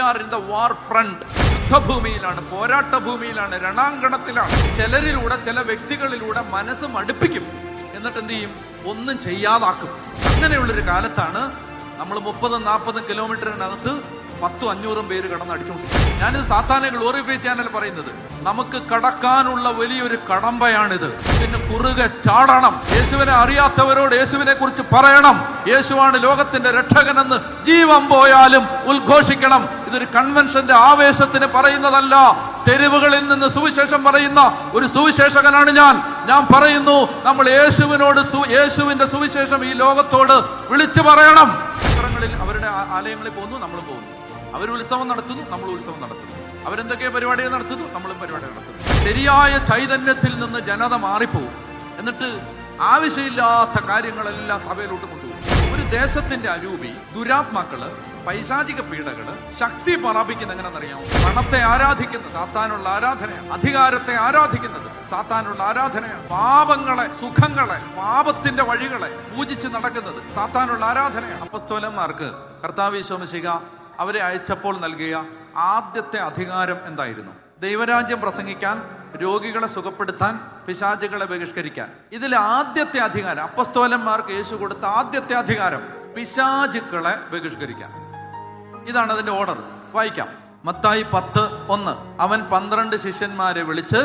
Are in the war front യുദ്ധഭൂമിയിലാണ് പോരാട്ട ഭൂമിയിലാണ് രണാങ്കണത്തിലാണ്. ചിലരിലൂടെ ചില വ്യക്തികളിലൂടെ മനസ്സ് മടുപ്പിക്കും. എന്നിട്ട് എന്ത് ചെയ്യും? ഒന്നും ചെയ്യാതാക്കും. അങ്ങനെയുള്ളൊരു കാലത്താണ് നമ്മൾ മുപ്പതും നാൽപ്പതും കിലോമീറ്ററിനകത്ത് പത്തും അഞ്ഞൂറും പേര് കടന്നടിച്ചോണ്ട് ഞാനിത് സാത്താനെ ഗ്ലോറിഫൈ ചെയ്യാനല്ല പറയുന്നത്. നമുക്ക് കടക്കാനുള്ള വലിയൊരു കടമ്പയാണിത്. പിന്നെ കുറുകെ ചാടണം. യേശുവിനെ അറിയാത്തവരോട് യേശുവിനെ കുറിച്ച് പറയണം. യേശുവാണ് ലോകത്തിന്റെ രക്ഷകനെന്ന് ജീവൻ പോയാലും ഉദ്ഘോഷിക്കണം. ഇതൊരു കൺവെൻഷന്റെ ആവേശത്തിന് പറയുന്നതല്ല. തെരുവുകളിൽ നിന്ന് സുവിശേഷം പറയുന്ന ഒരു സുവിശേഷകനാണ് ഞാൻ. ഞാൻ പറയുന്നു നമ്മൾ യേശുവിനോട് യേശുവിന്റെ സുവിശേഷം ഈ ലോകത്തോട് വിളിച്ചു പറയണം. അവരുടെ ആലയങ്ങളിൽ പോകുന്നു നമ്മൾ പോകുന്നു. അവർ ഉത്സവം നടത്തുന്നു നമ്മൾ ഉത്സവം നടത്തുന്നു. അവരെന്തൊക്കെ പരിപാടികൾ നടത്തുന്നു നമ്മളും പരിപാടികൾ നടത്തുന്നു. ശരിയായ ചൈതന്യത്തിൽ നിന്ന് ജനത മാറിപ്പോകും. എന്നിട്ട് ആവശ്യമില്ലാത്ത കാര്യങ്ങളെല്ലാം സഭയിലോട്ട് കൊണ്ടുപോകും ഒരു ദേശത്തിന്റെ അരൂപി ദുരാത്മാക്കൾ പൈശാചിക പീഡകൾ ശക്തി പ്രാപിക്കുന്ന എങ്ങനെയെന്നറിയാമോ പണത്തെ ആരാധിക്കുന്ന സാത്താനുള്ള ആരാധനയാണ്. അധികാരത്തെ ആരാധിക്കുന്നത് സാത്താനുള്ള ആരാധനയാണ്. പാപങ്ങളെ സുഖങ്ങളെ പാപത്തിന്റെ വഴികളെ പൂജിച്ച് നടക്കുന്നത് സാത്താനുള്ള ആരാധനയാണ്. അപ്പസ്തോലന്മാർക്ക് കർത്താവ് ശോമശിക അവരെ അയച്ചപ്പോൾ നൽകിയ ആദ്യത്തെ അധികാരം എന്തായിരുന്നു? ദൈവരാജ്യം പ്രസംഗിക്കാൻ രോഗികളെ സുഖപ്പെടുത്താൻ പിശാചുകളെ ബഹിഷ്കരിക്കാൻ. ഇതിൽ ആദ്യത്തെ അധികാരം അപ്പസ്തോലന്മാർക്ക് യേശു കൊടുത്ത ആദ്യത്തെ അധികാരം പിശാചുക്കളെ ബഹിഷ്കരിക്കാൻ. ഇതാണ് അതിന്റെ ഓർഡർ വായിക്കാം. മത്തായി പത്ത് ഒന്ന്. അവൻ പന്ത്രണ്ട് ശിഷ്യന്മാരെ വിളിച്ച്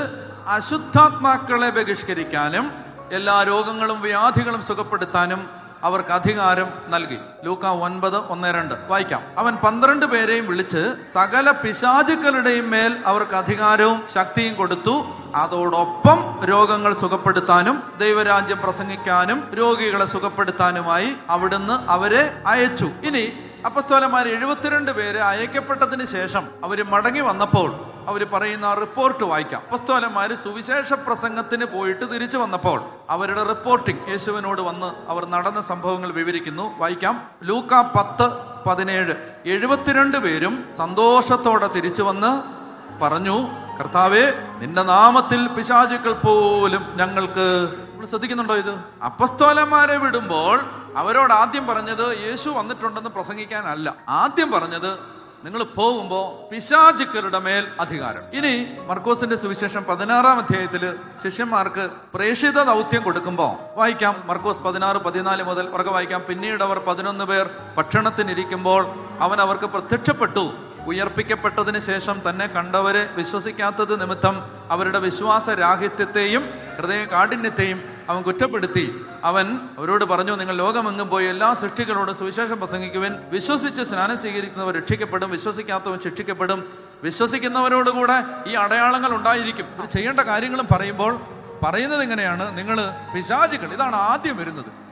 അശുദ്ധാത്മാക്കളെ ബഹിഷ്കരിക്കാനും എല്ലാ രോഗങ്ങളും വ്യാധികളും സുഖപ്പെടുത്താനും അവർക്ക് അധികാരം നൽകി. ലൂക്ക ഒൻപത് ഒന്ന് രണ്ട്. വായിക്കാം. അവൻ പന്ത്രണ്ട് പേരെയും വിളിച്ച് സകല പിശാചുക്കളുടെയും മേൽ അവർക്ക് അധികാരവും ശക്തിയും കൊടുത്തു. അതോടൊപ്പം രോഗങ്ങൾ സുഖപ്പെടുത്താനും ദൈവരാജ്യം പ്രസംഗിക്കാനും രോഗികളെ സുഖപ്പെടുത്താനുമായി അവിടുന്ന് അവരെ അയച്ചു. ഇനി അപ്പസ്തോലന്മാർ എഴുപത്തിരണ്ട് പേരെ അയക്കപ്പെട്ടതിന് ശേഷം അവർ മടങ്ങി വന്നപ്പോൾ അവർ പറയുന്ന ആ റിപ്പോർട്ട് വായിക്കാം. അപ്പസ്തോലന്മാർ സുവിശേഷ പ്രസംഗത്തിന് പോയിട്ട് തിരിച്ചു വന്നപ്പോൾ അവരുടെ റിപ്പോർട്ടിംഗ് യേശുവിനോട് വന്ന് അവർ നടന്ന സംഭവങ്ങൾ വിവരിക്കുന്നു. വായിക്കാം. ലൂക്ക പത്ത് പതിനേഴ്. എഴുപത്തിരണ്ട് പേരും സന്തോഷത്തോടെ തിരിച്ചു വന്ന് പറഞ്ഞു കർത്താവേ നിന്റെ നാമത്തിൽ പിശാചുക്കൾ പോലും ഞങ്ങൾക്ക് ശ്രദ്ധിക്കുന്നുണ്ടോ ഇത്? അപ്പസ്തോലന്മാരെ വിടുമ്പോൾ അവരോട് ആദ്യം പറഞ്ഞത് യേശു വന്നിട്ടുണ്ടെന്ന് പ്രസംഗിക്കാനല്ല. ആദ്യം പറഞ്ഞത് നിങ്ങൾ പോകുമ്പോ പിശാചുക്കരുടെ മേൽ അധികാരം. ഇനി മർക്കോസിന്റെ സുവിശേഷം പതിനാറാം അധ്യായത്തിൽ ശിഷ്യന്മാർക്ക് പ്രേക്ഷിത ദൗത്യം കൊടുക്കുമ്പോൾ വായിക്കാം. മർക്കോസ് പതിനാറ് പതിനാല് മുതൽ ഉറക്കെ വായിക്കാം. പിന്നീട് അവർ പതിനൊന്ന് പേർ ഭക്ഷണത്തിനിരിക്കുമ്പോൾ അവൻ അവർക്ക് പ്രത്യക്ഷപ്പെട്ടു. ഉയർപ്പിക്കപ്പെട്ടതിന് ശേഷം തന്നെ കണ്ടവരെ വിശ്വസിക്കാത്തത് നിമിത്തം അവരുടെ വിശ്വാസ രാഹിത്യത്തെയും ഹൃദയ കാഠിന്യത്തെയും അവൻ കുറ്റപ്പെടുത്തി. അവൻ അവരോട് പറഞ്ഞു നിങ്ങൾ ലോകമെങ്ങും പോയി എല്ലാ സൃഷ്ടികളോടും സുവിശേഷം പ്രസംഗിക്കുവാൻ. വിശ്വസിച്ച് സ്നാനം സ്വീകരിക്കുന്നവർ രക്ഷിക്കപ്പെടും. വിശ്വസിക്കാത്തവൻ ശിക്ഷിക്കപ്പെടും. വിശ്വസിക്കുന്നവരോടുകൂടെ ഈ അടയാളങ്ങൾ ഉണ്ടായിരിക്കും. ചെയ്യേണ്ട കാര്യങ്ങളും പറയുമ്പോൾ പറയുന്നത് എങ്ങനെയാണ്? നിങ്ങൾ പിശാചികൾ ഇതാണ് ആദ്യം വരുന്നത്.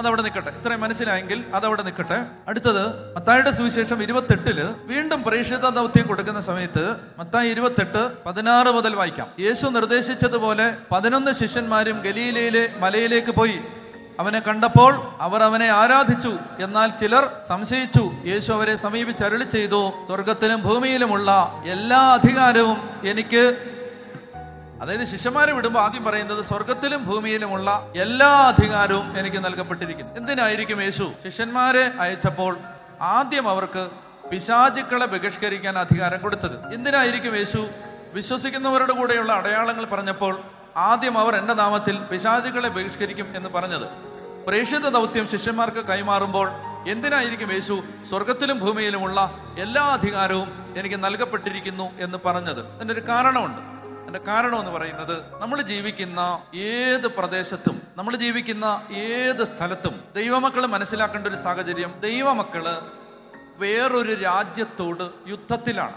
അതവിടെ നിൽക്കട്ടെ ഇത്രയും മനസ്സിലായെങ്കിൽ അതവിടെ നിൽക്കട്ടെ അടുത്തത് മത്തായിയുടെ സുവിശേഷം ഇരുപത്തെട്ടിൽ വീണ്ടും പ്രേക്ഷിത ദൗത്യം കൊടുക്കുന്ന സമയത്ത് മത്തായി ഇരുപത്തെട്ട് പതിനാറ് മുതൽ വായിക്കാം. യേശു നിർദ്ദേശിച്ചതുപോലെ പതിനൊന്ന് ശിഷ്യന്മാരും ഗലീലയിലെ മലയിലേക്ക് പോയി. അവനെ കണ്ടപ്പോൾ അവർ അവനെ ആരാധിച്ചു. എന്നാൽ ചിലർ സംശയിച്ചു. യേശു അവരെ സമീപിച്ച് അരുളി ചെയ്തു. സ്വർഗത്തിലും ഭൂമിയിലുമുള്ള എല്ലാ അധികാരവും എനിക്ക് അതായത് ശിഷ്യന്മാരെ വിടുമ്പോൾ ആദ്യം പറയുന്നത് സ്വർഗത്തിലും ഭൂമിയിലുമുള്ള എല്ലാ അധികാരവും എനിക്ക് നൽകപ്പെട്ടിരിക്കുന്നു. എന്തിനായിരിക്കും യേശു? ശിഷ്യന്മാരെ അയച്ചപ്പോൾ ആദ്യം അവർക്ക് പിശാചുക്കളെ ബഹിഷ്കരിക്കാൻ അധികാരം കൊടുത്തത്. എന്തിനായിരിക്കും യേശു? വിശ്വസിക്കുന്നവരുടെ കൂടെയുള്ള അടയാളങ്ങൾ പറഞ്ഞപ്പോൾ ആദ്യം അവർ എന്റെ നാമത്തിൽ പിശാചുക്കളെ ബഹിഷ്കരിക്കും എന്ന് പറഞ്ഞത്. പ്രേക്ഷിത ദൗത്യം ശിഷ്യന്മാർക്ക് കൈമാറുമ്പോൾ എന്തിനായിരിക്കും യേശു? സ്വർഗത്തിലും ഭൂമിയിലുമുള്ള എല്ലാ അധികാരവും എനിക്ക് നൽകപ്പെട്ടിരിക്കുന്നു എന്ന് പറഞ്ഞത്. അതിനൊരു കാരണമുണ്ട്. അതിന്റെ കാരണം എന്ന് പറയുന്നത് നമ്മൾ ജീവിക്കുന്ന ഏത് പ്രദേശത്തും നമ്മൾ ജീവിക്കുന്ന ഏത് സ്ഥലത്തും ദൈവമക്കൾ മനസ്സിലാക്കേണ്ട ഒരു സാഹചര്യം ദൈവമക്കൾ വേറൊരു രാജ്യത്തോട് യുദ്ധത്തിലാണ്.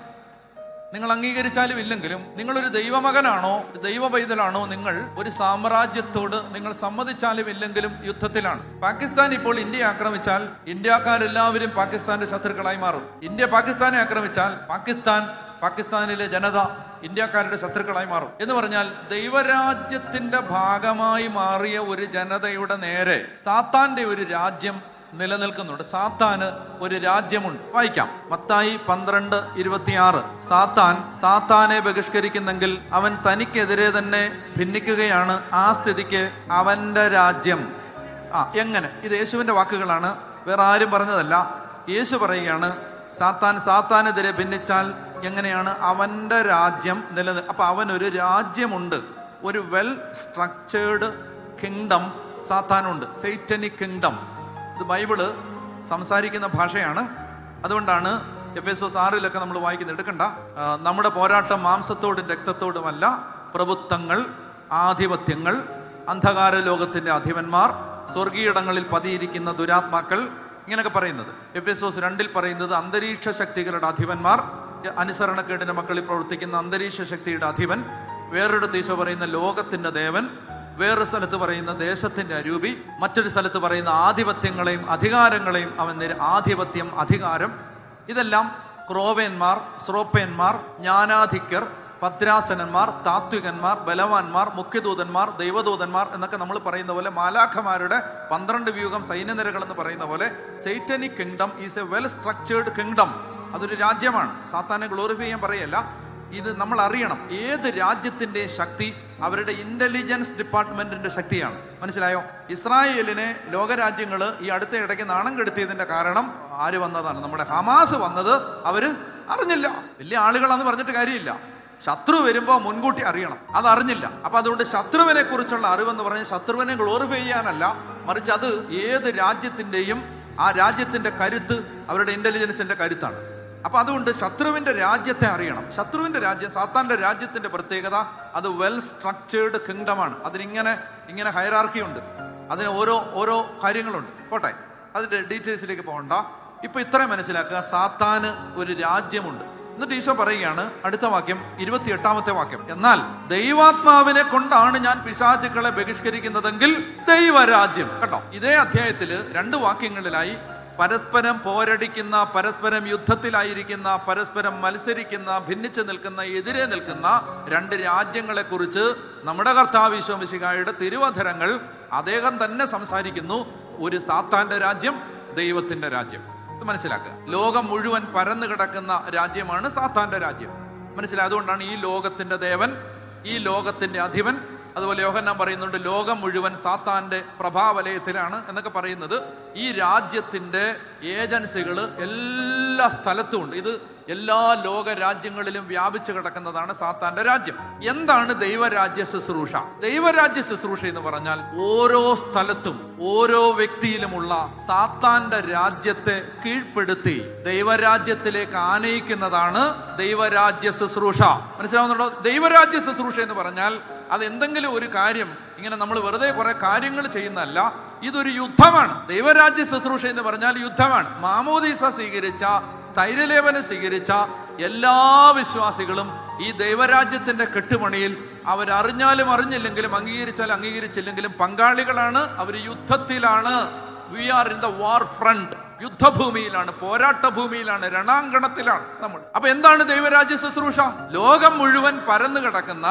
നിങ്ങൾ അംഗീകരിച്ചാലും ഇല്ലെങ്കിലും നിങ്ങളൊരു ദൈവമകനാണോ ദൈവ പൈതലാണോ നിങ്ങൾ ഒരു സാമ്രാജ്യത്തോട് നിങ്ങൾ സമ്മതിച്ചാലും ഇല്ലെങ്കിലും യുദ്ധത്തിലാണ്. പാകിസ്ഥാൻ ഇപ്പോൾ ഇന്ത്യയെ ആക്രമിച്ചാൽ ഇന്ത്യക്കാരെല്ലാവരും പാകിസ്ഥാന്റെ ശത്രുക്കളായി മാറും. ഇന്ത്യ പാകിസ്ഥാനെ ആക്രമിച്ചാൽ പാകിസ്ഥാൻ പാകിസ്ഥാനിലെ ജനത ഇന്ത്യക്കാരുടെ ശത്രുക്കളായി മാറും. എന്ന് പറഞ്ഞാൽ ദൈവരാജ്യത്തിന്റെ ഭാഗമായി മാറിയ ഒരു ജനതയുടെ നേരെ സാത്താന്റെ ഒരു രാജ്യം നിലനിൽക്കുന്നുണ്ട്. സാത്താന് ഒരു രാജ്യമുണ്ട്. വായിക്കാം. മത്തായി പന്ത്രണ്ട് ഇരുപത്തിയാറ്. സാത്താൻ സാത്താനെ ബഹിഷ്കരിക്കുന്നെങ്കിൽ അവൻ തനിക്കെതിരെ തന്നെ ഭിന്നിക്കുകയാണ്. ആ സ്ഥിതിക്ക് അവന്റെ രാജ്യം. ആ എങ്ങനെ? ഇത് യേശുവിന്റെ വാക്കുകളാണ്. വേറെ ആരും പറഞ്ഞതല്ല. യേശു പറയുകയാണ് സാത്താൻ സാത്താനെതിരെ ഭിന്നിച്ചാൽ എങ്ങനെയാണ്? അവന്റെ രാജ്യം നിലനിൽ അപ്പം അവനൊരു രാജ്യമുണ്ട്. ഒരു വെൽ സ്ട്രക്ചേർഡ് കിങ്ഡം സാത്താനുണ്ട്. സെയ്റ്റനിക് കിങ്ഡം ഇത് ബൈബിൾ സംസാരിക്കുന്ന ഭാഷയാണ്. അതുകൊണ്ടാണ് എഫ് എസ് എസ് ആറിലൊക്കെ നമ്മൾ വായിക്കുന്നത്. എടുക്കണ്ട. നമ്മുടെ പോരാട്ടം മാംസത്തോടും രക്തത്തോടുമല്ല. പ്രഭുത്വങ്ങൾ ആധിപത്യങ്ങൾ അന്ധകാര ലോകത്തിന്റെ അധിപന്മാർ സ്വർഗീയിടങ്ങളിൽ പതിയിരിക്കുന്ന ദുരാത്മാക്കൾ ഇങ്ങനെയൊക്കെ പറയുന്നത്. എഫ് എസ് ഒസ് രണ്ടിൽ പറയുന്നത് അന്തരീക്ഷ ശക്തികളുടെ അധിപന്മാർ അനുസരണക്കേടിന്റെ മക്കളിൽ പ്രവർത്തിക്കുന്ന അന്തരീക്ഷ ശക്തിയുടെ അധിപൻ വേറൊരിടത്ത് ഈശോ പറയുന്ന ലോകത്തിന്റെ ദേവൻ വേറൊരു സ്ഥലത്ത് പറയുന്ന ദേശത്തിന്റെ അരൂപി മറ്റൊരു സ്ഥലത്ത് പറയുന്ന ആധിപത്യങ്ങളെയും അധികാരങ്ങളെയും അവൻ ആധിപത്യം അധികാരം. ഇതെല്ലാം ക്രോവേന്മാർ സ്രോപ്പേന്മാർ ജ്ഞാനാധിക്യർ ഭദ്രാസനന്മാർ താത്വികന്മാർ ബലവാന്മാർ മുഖ്യദൂതന്മാർ ദൈവദൂതന്മാർ എന്നൊക്കെ നമ്മൾ പറയുന്ന പോലെ മാലാഖമാരുടെ പന്ത്രണ്ട് വ്യൂഹം സൈന്യനിരകൾ എന്ന് പറയുന്ന പോലെ satanic kingdom is a well structured kingdom അതൊരു രാജ്യമാണ്. സാത്താനെ ഗ്ലോറിഫൈ ചെയ്യാൻ പറയല്ല. ഇത് നമ്മൾ അറിയണം. ഏത് രാജ്യത്തിന്റെ ശക്തി അവരുടെ ഇന്റലിജൻസ് ഡിപ്പാർട്ട്മെന്റിന്റെ ശക്തിയാണ്. മനസ്സിലായോ? ഇസ്രായേലിനെ ലോകരാജ്യങ്ങൾ ഈ അടുത്ത ഇടയ്ക്ക് നാണം കെടുത്തിയതിന്റെ കാരണം ആര് വന്നതാണ്? നമ്മുടെ ഹമാസ് വന്നത് അവർ അറിഞ്ഞില്ല. വലിയ ആളുകളാന്ന് പറഞ്ഞിട്ട് കാര്യമില്ല. ശത്രു വരുമ്പോൾ മുൻകൂട്ടി അറിയണം. അത് അറിഞ്ഞില്ല. അപ്പൊ അതുകൊണ്ട് ശത്രുവിനെ കുറിച്ചുള്ള അറിവെന്ന് പറഞ്ഞ ശത്രുവിനെ ഗ്ലോറിഫൈ ചെയ്യാനല്ല. മറിച്ച് അത് ഏത് രാജ്യത്തിന്റെയും ആ രാജ്യത്തിന്റെ കരുത്ത് അവരുടെ ഇന്റലിജൻസിന്റെ കരുത്താണ്. അപ്പൊ അതുകൊണ്ട് ശത്രുവിന്റെ രാജ്യത്തെ അറിയണം. ശത്രുവിന്റെ രാജ്യം സാത്താന്റെ രാജ്യത്തിന്റെ പ്രത്യേകത അത് വെൽ സ്ട്രക്ചേർഡ് കിങ്ഡമാണ് അതിനിങ്ങനെ ഇങ്ങനെ ഹൈറാർക്കി ഉണ്ട്. അതിന് ഓരോ ഓരോ കാര്യങ്ങളുണ്ട്. പോട്ടെ അതിന്റെ ഡീറ്റെയിൽസിലേക്ക് പോകണ്ട. ഇപ്പൊ ഇത്രയും മനസ്സിലാക്കുക സാത്താന് ഒരു രാജ്യമുണ്ട്. എന്നിട്ട് ഈശോ പറയുകയാണ് അടുത്ത വാക്യം ഇരുപത്തി എട്ടാമത്തെ വാക്യം. എന്നാൽ ദൈവാത്മാവിനെ കൊണ്ടാണ് ഞാൻ പിശാചുക്കളെ ബഹിഷ്കരിക്കുന്നതെങ്കിൽ ദൈവരാജ്യം. കേട്ടോ ഇതേ അധ്യായത്തിൽ രണ്ട് വാക്യങ്ങളിലായി പരസ്പരം പോരടിക്കുന്ന പരസ്പരം യുദ്ധത്തിലായിരിക്കുന്ന പരസ്പരം മത്സരിക്കുന്ന ഭിന്നിച്ചു നിൽക്കുന്ന എതിരെ നിൽക്കുന്ന രണ്ട് രാജ്യങ്ങളെ കുറിച്ച് നമ്മുടെ കർത്താവ് വിശ്വമിശികായുടെ തിരുവധരങ്ങൾ അദ്ദേഹം തന്നെ സംസാരിക്കുന്നു. ഒരു സാത്താന്റെ രാജ്യം ദൈവത്തിന്റെ രാജ്യം. ഇത് മനസ്സിലാക്കുക ലോകം മുഴുവൻ പരന്നു കിടക്കുന്ന രാജ്യമാണ് സാത്താന്റെ രാജ്യം. മനസ്സിലായി? അതുകൊണ്ടാണ് ഈ ലോകത്തിന്റെ ദേവൻ ഈ ലോകത്തിന്റെ അധിപൻ അതുപോലെ യോഹന്നാൻ പറയുന്നുണ്ട് ലോകം മുഴുവൻ സാത്താന്റെ പ്രഭാവലയത്തിലാണ് എന്നൊക്കെ പറയുന്നത്. ഈ രാജ്യത്തിന്റെ ഏജൻസികൾ എല്ലാ സ്ഥലത്തും ഉണ്ട്. ഇത് എല്ലാ ലോക രാജ്യങ്ങളിലും വ്യാപിച്ചു കിടക്കുന്നതാണ് സാത്താന്റെ രാജ്യം. എന്താണ് ദൈവരാജ്യ ശുശ്രൂഷ? ദൈവരാജ്യ ശുശ്രൂഷ എന്ന് പറഞ്ഞാൽ ഓരോ സ്ഥലത്തും ഓരോ വ്യക്തിയിലുമുള്ള സാത്താന്റെ രാജ്യത്തെ കീഴ്പ്പെടുത്തി ദൈവരാജ്യത്തിലേക്ക് ആനയിക്കുന്നതാണ് ദൈവരാജ്യ ശുശ്രൂഷ. മനസ്സിലാവുന്നുണ്ടോ? ദൈവരാജ്യ ശുശ്രൂഷ എന്ന് പറഞ്ഞാൽ അത് എന്തെങ്കിലും ഒരു കാര്യം ഇങ്ങനെ നമ്മൾ വെറുതെ കുറെ കാര്യങ്ങൾ ചെയ്യുന്നതല്ല ഇതൊരു യുദ്ധമാണ്. ദൈവരാജ്യ ശുശ്രൂഷ എന്ന് പറഞ്ഞാൽ യുദ്ധമാണ്. മാമോദീസ സ്വീകരിച്ച സ്ഥൈര്യലേപനം സ്വീകരിച്ച എല്ലാ വിശ്വാസികളും ഈ ദൈവരാജ്യത്തിന്റെ കെട്ടുപണിയിൽ അവരറിഞ്ഞാലും അറിഞ്ഞില്ലെങ്കിലും അംഗീകരിച്ചാലും അംഗീകരിച്ചില്ലെങ്കിലും പങ്കാളികളാണ്. അവർ യുദ്ധത്തിലാണ്. We are in the war front യുദ്ധഭൂമിയിലാണ് പോരാട്ട ഭൂമിയിലാണ് രണാങ്കണത്തിലാണ് നമ്മൾ. അപ്പൊ എന്താണ് ദൈവരാജ്യ ശുശ്രൂഷ? ലോകം മുഴുവൻ പരന്നു കിടക്കുന്ന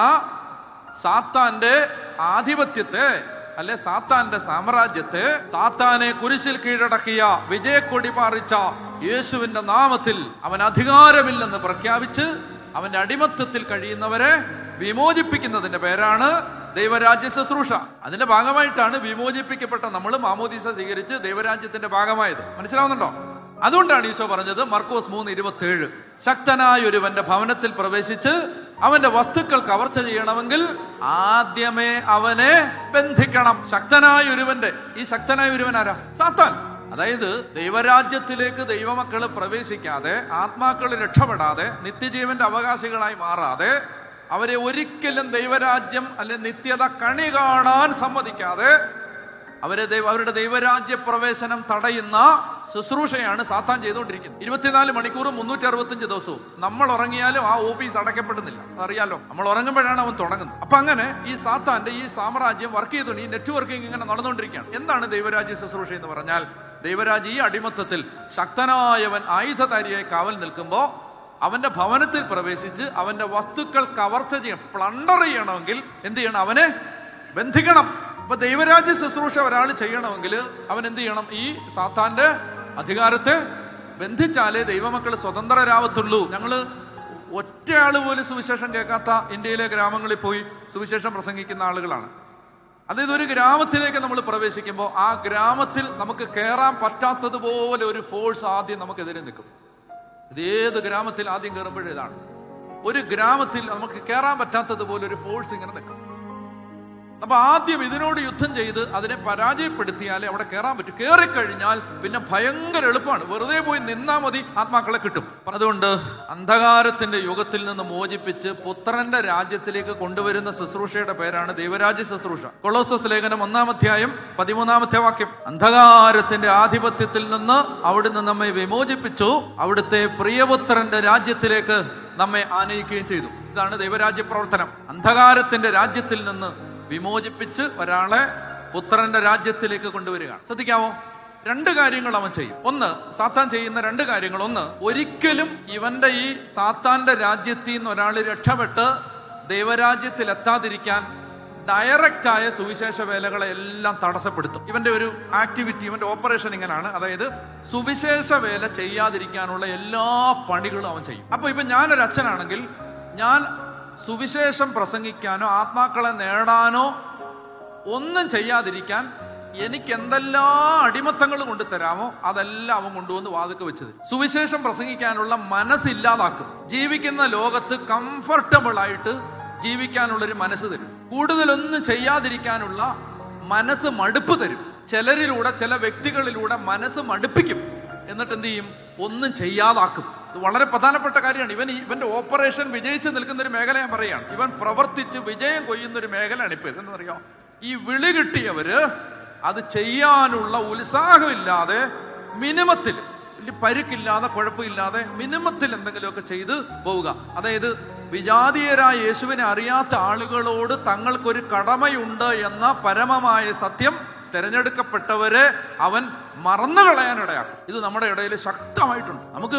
സാത്താന്റെ ആധിപത്യത്തെ അല്ലെ സാത്താന്റെ സാമ്രാജ്യത്തെ സാത്താനെ കുരിശിൽ കീഴടക്കിയ വിജയക്കൊടി പാറിച്ച യേശുവിന്റെ നാമത്തിൽ അവൻ അധികാരമില്ലെന്ന് പ്രഖ്യാപിച്ച് അവന്റെ അടിമത്തത്തിൽ കഴിയുന്നവരെ വിമോചിപ്പിക്കുന്നതിന്റെ പേരാണ് ദൈവരാജ്യ ശുശ്രൂഷ. അതിന്റെ ഭാഗമായിട്ടാണ് വിമോചിപ്പിക്കപ്പെട്ട നമ്മൾ മാമോദീസ സ്വീകരിച്ച് ദൈവരാജ്യത്തിന്റെ ഭാഗമായത്. മനസ്സിലാവുന്നുണ്ടോ? അതുകൊണ്ടാണ് ഈശോ പറഞ്ഞത് മർക്കോസ് മൂന്ന് ഇരുപത്തി ഏഴ് ശക്തനായ ഒരുവന്റെ ഭവനത്തിൽ പ്രവേശിച്ച് അവന്റെ വസ്തുക്കൾ കവർച്ച ചെയ്യണമെങ്കിൽ ആദ്യമേ അവനെ ബന്ധിക്കണം. ശക്തനായ ഒരുവന്റെ. ഈ ശക്തനായ ഒരുവൻ ആരാ? സാത്താൻ. അതായത് ദൈവരാജ്യത്തിലേക്ക് ദൈവമക്കൾ പ്രവേശിക്കാതെ ആത്മാക്കൾ രക്ഷപ്പെടാതെ നിത്യജീവന്റെ അവകാശികളായി മാറാതെ അവരെ ഒരിക്കലും ദൈവരാജ്യം അല്ലെ നിത്യത കണി കാണാൻ സമ്മതിക്കാതെ അവരെ ദൈവ അവരുടെ ദൈവരാജ്യ പ്രവേശനം തടയുന്ന ശുശ്രൂഷയാണ് സാത്താൻ ചെയ്തുകൊണ്ടിരിക്കുന്നത്. ഇരുപത്തിനാല് മണിക്കൂറും മുന്നൂറ്റി അറുപത്തഞ്ച് ദിവസവും. നമ്മൾ ഉറങ്ങിയാലും ആ ഓഫീസ് അടയ്ക്കപ്പെടുന്നില്ല. അറിയാലോ നമ്മൾ ഉറങ്ങുമ്പോഴാണ് അവൻ തുടങ്ങുന്നത്. അപ്പൊ അങ്ങനെ ഈ സാത്താന്റെ ഈ സാമ്രാജ്യം വർക്ക് ചെയ്തുകൊണ്ട് ഈ നെറ്റ്വർക്കിംഗ് ഇങ്ങനെ നടന്നുകൊണ്ടിരിക്കുകയാണ്. എന്താണ് ദൈവരാജ്യ ശുശ്രൂഷ എന്ന് പറഞ്ഞാൽ? ദൈവരാജ് ഈ അടിമത്തത്തിൽ ശക്തനായവൻ ആയുധധാരിയായി കാവൽ നിൽക്കുമ്പോൾ അവന്റെ ഭവനത്തിൽ പ്രവേശിച്ച് അവന്റെ വസ്തുക്കൾ കവർച്ച ചെയ്യണം പ്ലണ്ടർ ചെയ്യണമെങ്കിൽ എന്ത് ചെയ്യണം അവനെ ബന്ധിക്കണം. അപ്പൊ ദൈവരാജ്യ ശുശ്രൂഷ ഒരാൾ ചെയ്യണമെങ്കിൽ അവൻ എന്ത് ചെയ്യണം? ഈ സാത്താന്റെ അധികാരത്തെ ബന്ധിച്ചാലേ ദൈവമക്കൾ സ്വതന്ത്രരാവത്തുള്ളൂ. ഞങ്ങൾ ഒറ്റയാൾ പോലും സുവിശേഷം കേൾക്കാത്ത ഇന്ത്യയിലെ ഗ്രാമങ്ങളിൽ പോയി സുവിശേഷം പ്രസംഗിക്കുന്ന ആളുകളാണ്. അതായത് ഒരു ഗ്രാമത്തിലേക്ക് നമ്മൾ പ്രവേശിക്കുമ്പോൾ ആ ഗ്രാമത്തിൽ നമുക്ക് കയറാൻ പറ്റാത്തതുപോലെ ഒരു ഫോഴ്സ് ആദ്യം നമുക്കെതിരെ നിൽക്കും. ഇത് ഏത് ഗ്രാമത്തിൽ ആദ്യം കയറുമ്പോഴേതാണ് ഒരു ഗ്രാമത്തിൽ നമുക്ക് കയറാൻ പറ്റാത്തതുപോലെ ഒരു ഫോഴ്സ് ഇങ്ങനെ നിൽക്കും. അപ്പൊ ആദ്യം ഇതിനോട് യുദ്ധം ചെയ്ത് അതിനെ പരാജയപ്പെടുത്തിയാലേ അവിടെ കയറാൻ പറ്റും. കയറിക്കഴിഞ്ഞാൽ പിന്നെ ഭയങ്കര എളുപ്പമാണ്. വെറുതെ പോയി നിന്നാ മതി ആത്മാക്കളെ കിട്ടും. അതുകൊണ്ട് അന്ധകാരത്തിന്റെ യുഗത്തിൽ നിന്ന് മോചിപ്പിച്ച് പുത്രന്റെ രാജ്യത്തിലേക്ക് കൊണ്ടുവരുന്ന ശുശ്രൂഷയുടെ പേരാണ് ദൈവരാജ്യ ശുശ്രൂഷ. കൊളോസസ് ലേഖനം ഒന്നാം അധ്യായം പതിമൂന്നാമത്തെ വാക്യം. അന്ധകാരത്തിന്റെ ആധിപത്യത്തിൽ നിന്ന് അവിടുന്ന് നമ്മെ വിമോചിപ്പിച്ചു. അവിടുത്തെ പ്രിയപുത്രന്റെ രാജ്യത്തിലേക്ക് നമ്മെ ആനയിക്കുകയും ചെയ്തു. ഇതാണ് ദൈവരാജ്യ പ്രവർത്തനം. അന്ധകാരത്തിന്റെ രാജ്യത്തിൽ നിന്ന് വിമോചിപ്പിച്ച് ഒരാളെ പുത്രന്റെ രാജ്യത്തിലേക്ക് കൊണ്ടുവരികയാണ് ശ്രദ്ധിക്കാമോ രണ്ട് കാര്യങ്ങൾ അവൻ ചെയ്യും. ഒന്ന് സാത്താൻ ചെയ്യുന്ന രണ്ട് കാര്യങ്ങൾ. ഒന്ന് ഒരിക്കലും ഇവന്റെ ഈ സാത്താന്റെ രാജ്യത്തിൽ നിന്ന് ഒരാൾ രക്ഷപ്പെട്ട് ദൈവരാജ്യത്തിൽ എത്താതിരിക്കാൻ ഡയറക്റ്റ് ആയ സുവിശേഷ വേലകളെ എല്ലാം തടസ്സപ്പെടുത്തും. ഇവന്റെ ഒരു ആക്ടിവിറ്റി ഇവന്റെ ഓപ്പറേഷൻ ഇങ്ങനെയാണ് അതായത് സുവിശേഷ വേല ചെയ്യാതിരിക്കാനുള്ള എല്ലാ പണികളും അവൻ ചെയ്യും. അപ്പൊ ഇപ്പൊ ഞാനൊരു അച്ഛനാണെങ്കിൽ ഞാൻ സുവിശേഷം പ്രസംഗിക്കാനോ ആത്മാക്കളെ നേടാനോ ഒന്നും ചെയ്യാതിരിക്കാൻ എനിക്ക് എന്തെല്ലാം അടിമത്തങ്ങൾ കൊണ്ട് തരാമോ അതെല്ലാം അവൻ കൊണ്ടുവന്ന് വാതുക്കെ വെച്ചത്. സുവിശേഷം പ്രസംഗിക്കാനുള്ള മനസ്സില്ലാതാക്കും ജീവിക്കുന്ന ലോകത്ത് കംഫർട്ടബിൾ ആയിട്ട് ജീവിക്കാനുള്ളൊരു മനസ്സ് തരും. കൂടുതലൊന്നും ചെയ്യാതിരിക്കാനുള്ള മനസ്സ് മടുപ്പ് തരും. ചിലരിലൂടെ ചില വ്യക്തികളിലൂടെ മനസ്സ് മടുപ്പിക്കും. എന്നിട്ട് എന്ത് ചെയ്യും? ഒന്നും ചെയ്യാതാക്കും. ഇത് വളരെ പ്രധാനപ്പെട്ട കാര്യമാണ്. ഇവൻ ഇവന്റെ ഓപ്പറേഷൻ വിജയിച്ച് നിൽക്കുന്ന ഒരു മേഖല ഞാൻ പറയുകയാണ്. ഇവൻ പ്രവർത്തിച്ച് വിജയം കൊയ്യുന്ന ഒരു മേഖലയാണ് ഇപ്പൊ ഇതെന്നറിയോ ഈ വിളി കിട്ടിയവര് അത് ചെയ്യാനുള്ള ഉത്സാഹമില്ലാതെ മിനിമത്തിൽ വലിയ പരുക്കില്ലാതെ കുഴപ്പമില്ലാതെ മിനിമത്തിൽ എന്തെങ്കിലുമൊക്കെ ചെയ്ത് പോവുക. അതായത് വിജാതീയരായ യേശുവിനെ അറിയാത്ത ആളുകളോട് തങ്ങൾക്കൊരു കടമയുണ്ട് എന്ന പരമമായ സത്യം തിരഞ്ഞെടുക്കപ്പെട്ടവരെ അവൻ മറന്നു കളയാനിടയാക്കും ഇത് നമ്മുടെ ഇടയിൽ ശക്തമായിട്ടുണ്ട്. നമുക്ക്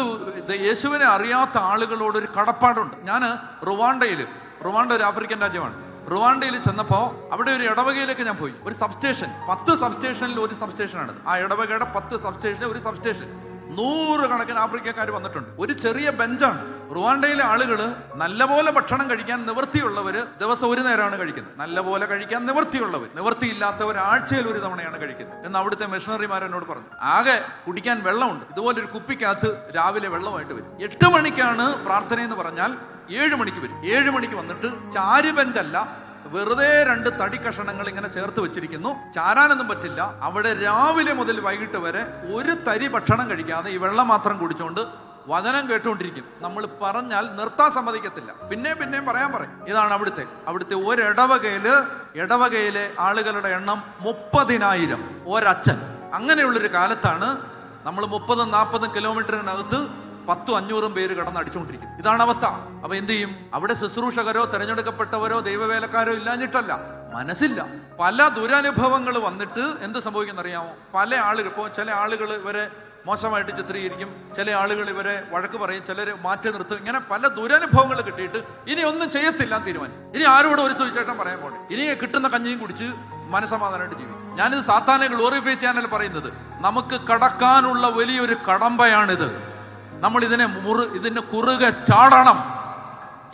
യേശുവിനെ അറിയാത്ത ആളുകളോട് ഒരു കടപ്പാടുണ്ട്. ഞാൻ റുവാണ്ടയിൽ റുവാണ്ട ഒരു ആഫ്രിക്കൻ രാജ്യമാണ്. റുവാണ്ടയിൽ ചെന്നപ്പോൾ അവിടെ ഒരു ഇടവകയിലേക്ക് ഞാൻ പോയി. ഒരു സബ്സ്റ്റേഷൻ പത്ത് സബ്സ്റ്റേഷനിൽ ഒരു സബ്സ്റ്റേഷനാണ് ആ ഇടവകയുടെ പത്ത് സബ്സ്റ്റേഷനിൽ ഒരു സബ്സ്റ്റേഷൻ. നൂറുകണക്കിന് ആഫ്രിക്കക്കാർ വന്നിട്ടുണ്ട്. ഒരു ചെറിയ ബെഞ്ചാണ്. റുവാണ്ടയിലെ ആളുകൾ നല്ലപോലെ ഭക്ഷണം കഴിക്കാൻ നിവൃത്തിയുള്ളവർ ദിവസം ഒരു നേരമാണ് കഴിക്കുന്നത്. നല്ലപോലെ കഴിക്കാൻ നിവൃത്തിയുള്ളവർ നിവൃത്തിയില്ലാത്തവർ ആഴ്ചയിൽ ഒരു തവണയാണ് കഴിക്കുന്നത്. എന്ന് അവിടുത്തെ മിഷണറിമാർ എന്നോട് പറഞ്ഞു. ആകെ കുടിക്കാൻ വെള്ളമുണ്ട്. ഇതുപോലെ ഒരു കുപ്പിക്കകത്ത് രാവിലെ വെള്ളമായിട്ട് വരും. എട്ട് മണിക്കാണ് പ്രാർത്ഥന എന്ന് പറഞ്ഞാൽ ഏഴ് മണിക്ക് വരും. ഏഴ് മണിക്ക് വന്നിട്ട് ചാരു ബെഞ്ചല്ല വെറുതെ രണ്ട് തടി കഷണങ്ങൾ ഇങ്ങനെ ചേർത്ത് വെച്ചിരിക്കുന്നു. ചാരാനൊന്നും പറ്റില്ല. അവിടെ രാവിലെ മുതൽ വൈകിട്ട് വരെ ഒരു തരി ഭക്ഷണം കഴിക്കാതെ ഈ വെള്ളം മാത്രം കുടിച്ചുകൊണ്ട് വചനം കേട്ടുകൊണ്ടിരിക്കും നമ്മൾ പറഞ്ഞാൽ നിർത്താൻ സമ്മതിക്കത്തില്ല. പിന്നെ പിന്നെയും പറയാൻ പറയും. ഇതാണ് അവിടുത്തെ. അവിടുത്തെ ഒരിടവകയിൽ ഇടവകയിലെ ആളുകളുടെ എണ്ണം മുപ്പതിനായിരം. ഒരച്ഛൻ. അങ്ങനെയുള്ളൊരു കാലത്താണ് നമ്മൾ മുപ്പതും നാൽപ്പതും കിലോമീറ്ററിനകത്ത് പത്തും അഞ്ഞൂറും പേര് കിടന്ന് അടിച്ചുകൊണ്ടിരിക്കും ഇതാണ് അവസ്ഥ. അപ്പൊ എന്ത് ചെയ്യും? അവിടെ ശുശ്രൂഷകരോ തെരഞ്ഞെടുക്കപ്പെട്ടവരോ ദൈവവേലക്കാരോ ഇല്ലാഞ്ഞിട്ടല്ല. മനസ്സില്ല. പല ദുരനുഭവങ്ങൾ വന്നിട്ട് എന്ത് സംഭവിക്കുന്ന അറിയാമോ പല ആളുകൾ ഇപ്പോൾ ചില ആളുകൾ ഇവരെ മോശമായിട്ട് ചിത്രീകരിക്കും. ചില ആളുകൾ ഇവരെ വഴക്ക് പറയും. ചിലർ മാറ്റി നിർത്തും. ഇങ്ങനെ പല ദുരനുഭവങ്ങൾ കിട്ടിയിട്ട് ഇനി ഒന്നും ചെയ്യത്തില്ല തീരുമാനം ഇനി ആരോടും ഒരു സുവിശേഷം പറയാൻ പോകണം ഇനി കിട്ടുന്ന കഞ്ഞിയും കുടിച്ച് മനസമാധാനമായിട്ട് ജീവിക്കും. ഞാനിത് സാത്താനെ ഗ്ലോറിഫൈ ചാനൽ പറയുന്നത്. നമുക്ക് കടക്കാനുള്ള വലിയൊരു കടമ്പയാണിത്. നമ്മൾ ഇതിനെ മുറു ഇതിന് കുറുകെ ചാടണം.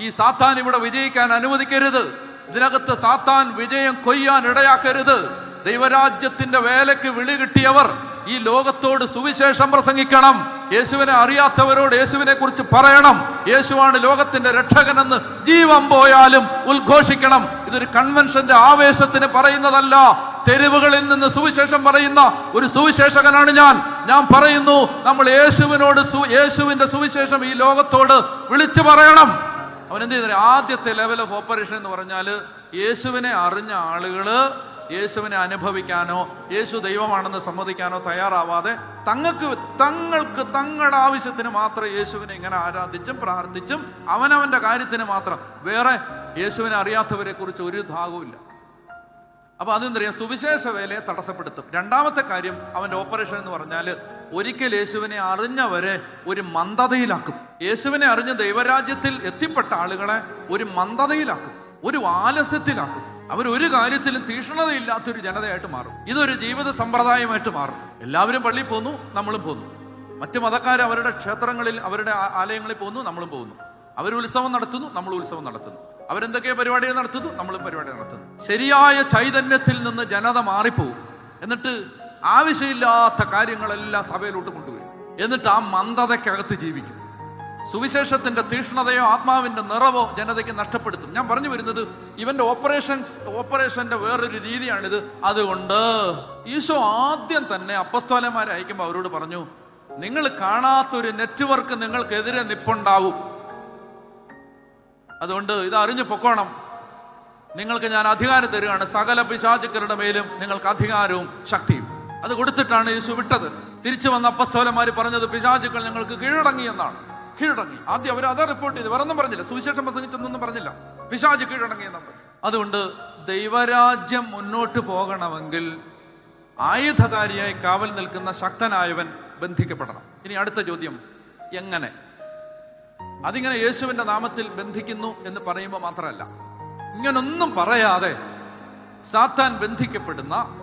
ഈ സാത്താൻ ഇവിടെ വിജയിക്കാൻ അനുവദിക്കരുത്. ഇതിനകത്ത് സാത്താൻ വിജയം കൊയ്യാൻ ഇടയാക്കരുത്. ദൈവരാജ്യത്തിന്റെ വേലയ്ക്ക് വിളി കിട്ടിയവർ ഈ ലോകത്തോട് സുവിശേഷം പ്രസംഗിക്കണം. യേശുവിനെ അറിയാത്തവരോട് യേശുവിനെ കുറിച്ച് പറയണം. യേശുവാണ് ലോകത്തിന്റെ രക്ഷകനെന്ന് ജീവൻ പോയാലും ഉദ്ഘോഷിക്കണം. ഇതൊരു കൺവെൻഷന്റെ ആവേശത്തിന് പറയുന്നതല്ല. തെരുവുകളിൽ നിന്ന് സുവിശേഷം പറയുന്ന ഒരു സുവിശേഷകനാണ് ഞാൻ. ഞാൻ പറയുന്നു നമ്മൾ യേശുവിനോട് യേശുവിന്റെ സുവിശേഷം ഈ ലോകത്തോട് വിളിച്ചു പറയണം. അവൻ എന്ത് ചെയ്തു? ആദ്യത്തെ ലെവൽ ഓഫ് ഓപ്പറേഷൻ എന്ന് പറഞ്ഞാൽ യേശുവിനെ അറിഞ്ഞ ആളുകൾ യേശുവിനെ അനുഭവിക്കാനോ യേശു ദൈവമാണെന്ന് സമ്മതിക്കാനോ തയ്യാറാവാതെ തങ്ങൾക്ക് തങ്ങൾക്ക് തങ്ങളുടെ ആവശ്യത്തിന് മാത്രം യേശുവിനെ ഇങ്ങനെ ആരാധിച്ചും പ്രാർത്ഥിച്ചും അവനവന്റെ കാര്യത്തിന് മാത്രം. വേറെ യേശുവിനെ അറിയാത്തവരെ കുറിച്ച് ഒരു ധാകവുമില്ല അപ്പൊ അതെന്തറിയാം? സുവിശേഷ വേലയെ തടസ്സപ്പെടുത്തും. രണ്ടാമത്തെ കാര്യം അവന്റെ ഓപ്പറേഷൻ എന്ന് പറഞ്ഞാൽ ഒരിക്കൽ യേശുവിനെ അറിഞ്ഞവരെ ഒരു മന്ദതയിലാക്കും. യേശുവിനെ അറിഞ്ഞ ദൈവരാജ്യത്തിൽ എത്തിപ്പെട്ട ആളുകളെ ഒരു മന്ദതയിലാക്കും. ഒരു ആലസ്യത്തിലാക്കും. അവർ ഒരു കാര്യത്തിലും തീക്ഷ്ണതയില്ലാത്തൊരു ജനതയായിട്ട് മാറും. ഇതൊരു ജീവിത സമ്പ്രദായമായിട്ട് മാറും. എല്ലാവരും പള്ളിയിൽ പോന്നു നമ്മളും പോന്നു. മറ്റു മതക്കാർ അവരുടെ ക്ഷേത്രങ്ങളിൽ അവരുടെ ആലയങ്ങളിൽ പോകുന്നു നമ്മളും പോകുന്നു അവർ ഉത്സവം നടത്തുന്നു നമ്മൾ ഉത്സവം നടത്തുന്നു. അവരെന്തൊക്കെ പരിപാടികൾ നടത്തുന്നു നമ്മൾ പരിപാടി നടത്തുന്നു. ശരിയായ ചൈതന്യത്തിൽ നിന്ന് ജനത മാറിപ്പോകും എന്നിട്ട് ആവശ്യമില്ലാത്ത കാര്യങ്ങളെല്ലാം സഭയിലോട്ട് കൊണ്ടുവരും. എന്നിട്ട് ആ മന്ദതയ്ക്കകത്ത് ജീവിക്കും. സുവിശേഷത്തിന്റെ തീഷ്ണതയോ ആത്മാവിന്റെ നിറവോ ജനതയ്ക്ക് നഷ്ടപ്പെടുത്തും. ഞാൻ പറഞ്ഞു വരുന്നത് ഇവന്റെ ഓപ്പറേഷൻസ് ഓപ്പറേഷന്റെ വേറൊരു രീതിയാണിത്. അതുകൊണ്ട് ഈശോ ആദ്യം തന്നെ അപ്പസ്തോലന്മാരെ അയക്കുമ്പോൾ അവരോട് പറഞ്ഞു നിങ്ങൾ കാണാത്തൊരു നെറ്റ്വർക്ക് നിങ്ങൾക്കെതിരെ നിപ്പുണ്ടാവും. അതുകൊണ്ട് ഇത് അറിഞ്ഞു പൊക്കോണം. നിങ്ങൾക്ക് ഞാൻ അധികാരം തരികയാണ്. സകല പിശാചുക്കളുടെ മേലും നിങ്ങൾക്ക് അധികാരവും ശക്തിയും. അത് കൊടുത്തിട്ടാണ് യേശു വിട്ടത്. തിരിച്ചു വന്ന അപ്പസ്തോലന്മാർ പറഞ്ഞത് പിശാചുക്കൾ ഞങ്ങൾക്ക് കീഴടങ്ങി എന്നാണ്. കീഴടങ്ങി. ആദ്യം അവർ അതാ റിപ്പോർട്ട് ചെയ്ത് വേറൊന്നും പറഞ്ഞില്ല. സുവിശേഷം പ്രസംഗിച്ചൊന്നും പറഞ്ഞില്ല. പിശാചു കീഴടങ്ങി എന്നാണ്. അതുകൊണ്ട് ദൈവരാജ്യം മുന്നോട്ട് പോകണമെങ്കിൽ ആയുധധാരിയായി കാവൽ നിൽക്കുന്ന ശക്തനായവൻ ബന്ധിക്കപ്പെടണം. ഇനി അടുത്ത ചോദ്യം. എങ്ങനെ? അതിങ്ങനെ യേശുവിന്റെ നാമത്തിൽ ബന്ധിക്കുന്നു എന്ന് പറയുമ്പോൾ മാത്രമല്ല ഇങ്ങനൊന്നും പറയാതെ സാത്താൻ ബന്ധിക്കപ്പെടുന്ന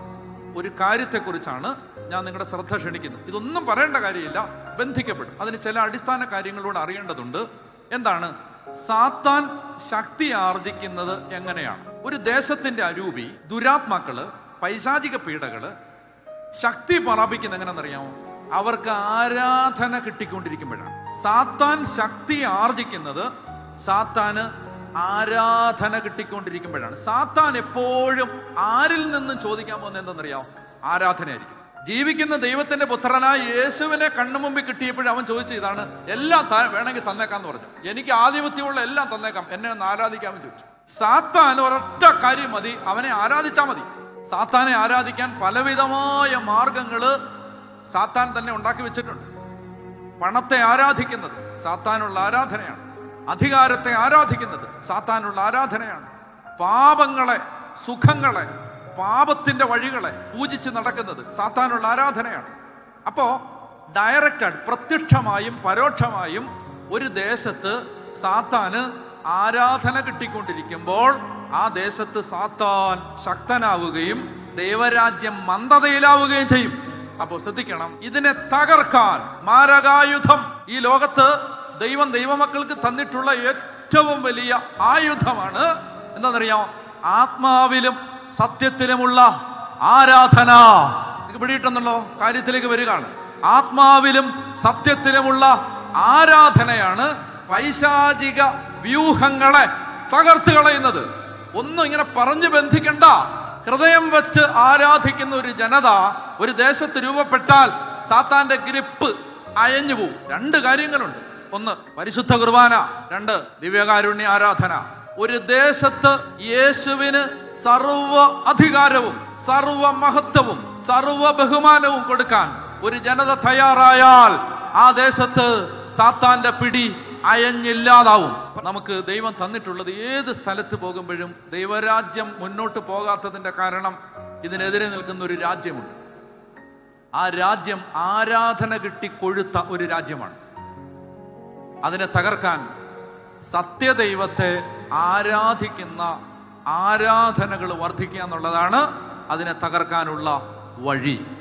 ഒരു കാര്യത്തെക്കുറിച്ചാണ് ഞാൻ നിങ്ങളുടെ ശ്രദ്ധ ക്ഷണിക്കുന്നത്. ഇതൊന്നും പറയേണ്ട കാര്യമില്ല ബന്ധിക്കപ്പെടും. അതിന് ചില അടിസ്ഥാന കാര്യങ്ങളോട് അറിയേണ്ടതുണ്ട്. എന്താണ്? സാത്താൻ ശക്തി ആർജിക്കുന്നത് എങ്ങനെയാണ്? ഒരു ദേശത്തിന്റെ അരൂപി ദുരാത്മാക്കൾ പൈശാചിക പീഡകൾ ശക്തി പ്രാപിക്കുന്ന എങ്ങനെയെന്നറിയാമോ അവർക്ക് ആരാധന കിട്ടിക്കൊണ്ടിരിക്കുമ്പോഴാണ്. സാത്താൻ ശക്തി ആർജിക്കുന്നത് സാത്താന് ആരാധന കിട്ടിക്കൊണ്ടിരിക്കുമ്പോഴാണ്. സാത്താൻ എപ്പോഴും ആരിൽ നിന്നും ചോദിക്കാൻ പോകുന്നത് എന്തെന്നറിയാം ആരാധനയായിരിക്കും. ജീവിക്കുന്ന ദൈവത്തിന്റെ പുത്രനായ യേശുവിനെ കണ്ണു മുമ്പിൽ കിട്ടിയപ്പോഴും അവൻ ചോദിച്ചു ഇതാണ്. എല്ലാം വേണമെങ്കിൽ തന്നേക്കാന്ന് പറഞ്ഞു. എനിക്ക് ആധിപത്യമുള്ള എല്ലാം തന്നേക്കാം. എന്നെ ഒന്ന് ആരാധിക്കാമെന്ന് ചോദിച്ചു. സാത്താൻ ഒരൊറ്റ കാര്യം മതി. അവനെ ആരാധിച്ചാൽ മതി. സാത്താനെ ആരാധിക്കാൻ പലവിധമായ മാർഗങ്ങൾ സാത്താൻ തന്നെ ഉണ്ടാക്കി വെച്ചിട്ടുണ്ട്. പണത്തെ ആരാധിക്കുന്നത് സാത്താനുള്ള ആരാധനയാണ്. അധികാരത്തെ ആരാധിക്കുന്നത് സാത്താനുള്ള ആരാധനയാണ്. പാപങ്ങളെ സുഖങ്ങളെ പാപത്തിന്റെ വഴികളെ പൂജിച്ച് നടക്കുന്നത് സാത്താനുള്ള ആരാധനയാണ്. അപ്പോ ഡയറക്റ്റാണ് പ്രത്യക്ഷമായും പരോക്ഷമായും ഒരു ദേശത്ത് സാത്താന് ആരാധന കിട്ടിക്കൊണ്ടിരിക്കുമ്പോൾ ആ ദേശത്ത് സാത്താൻ ശക്തനാവുകയും ദൈവരാജ്യം മന്ദതയിലാവുകയും ചെയ്യും. അപ്പോ ശ്രദ്ധിക്കണം. ഇതിനെ തകർക്കാൻ മാരകായുധം. ഈ ലോകത്ത് ദൈവം ദൈവമക്കൾക്ക് തന്നിട്ടുള്ള ഏറ്റവും വലിയ ആയുധമാണ് എന്താണെന്നറിയോ ആത്മാവിലും സത്യത്തിലുമുള്ള ആരാധന. പിടിയിട്ടുണ്ടല്ലോ കാര്യത്തിലേക്ക് വരികയാണ്. ആത്മാവിലും സത്യത്തിലുമുള്ള ആരാധനയാണ് പൈശാചിക വ്യൂഹങ്ങളെ തകർത്ത് കളയുന്നത്. ഒന്നും ഇങ്ങനെ പറഞ്ഞു ബന്ധിക്കണ്ട. ഹൃദയം വെച്ച് ആരാധിക്കുന്ന ഒരു ജനത ഒരു ദേശത്ത് രൂപപ്പെട്ടാൽ സാത്താന്റെ ഗ്രിപ്പ് അയഞ്ഞു പോവും. രണ്ട് കാര്യങ്ങളുണ്ട്. ഒന്ന് പരിശുദ്ധ കുർബാന. രണ്ട് ദിവ്യകാരുണ്യ ആരാധന. ഒരു ദേശത്ത് യേശുവിന് സർവ അധികാരവും സർവ മഹത്വവും സർവ ബഹുമാനവും കൊടുക്കാൻ ഒരു ജനത തയ്യാറായാൽ ആ ദേശത്ത് സാത്താന്റെ പിടി അയഞ്ഞില്ലാതാവും. നമുക്ക് ദൈവം തന്നിട്ടുള്ളത് ഏത് സ്ഥലത്ത് പോകുമ്പോഴും ദൈവരാജ്യം മുന്നോട്ട് പോകാത്തതിന്റെ കാരണം ഇതിനെതിരെ നിൽക്കുന്ന ഒരു രാജ്യമുണ്ട്. ആ രാജ്യം ആരാധന കിട്ടി കൊഴുത്ത ഒരു രാജ്യമാണ്. അതിനെ തകർക്കാൻ സത്യദൈവത്തെ ആരാധിക്കുന്ന ആരാധനകൾ വർദ്ധിക്കുക എന്നുള്ളതാണ് അതിനെ തകർക്കാനുള്ള വഴി.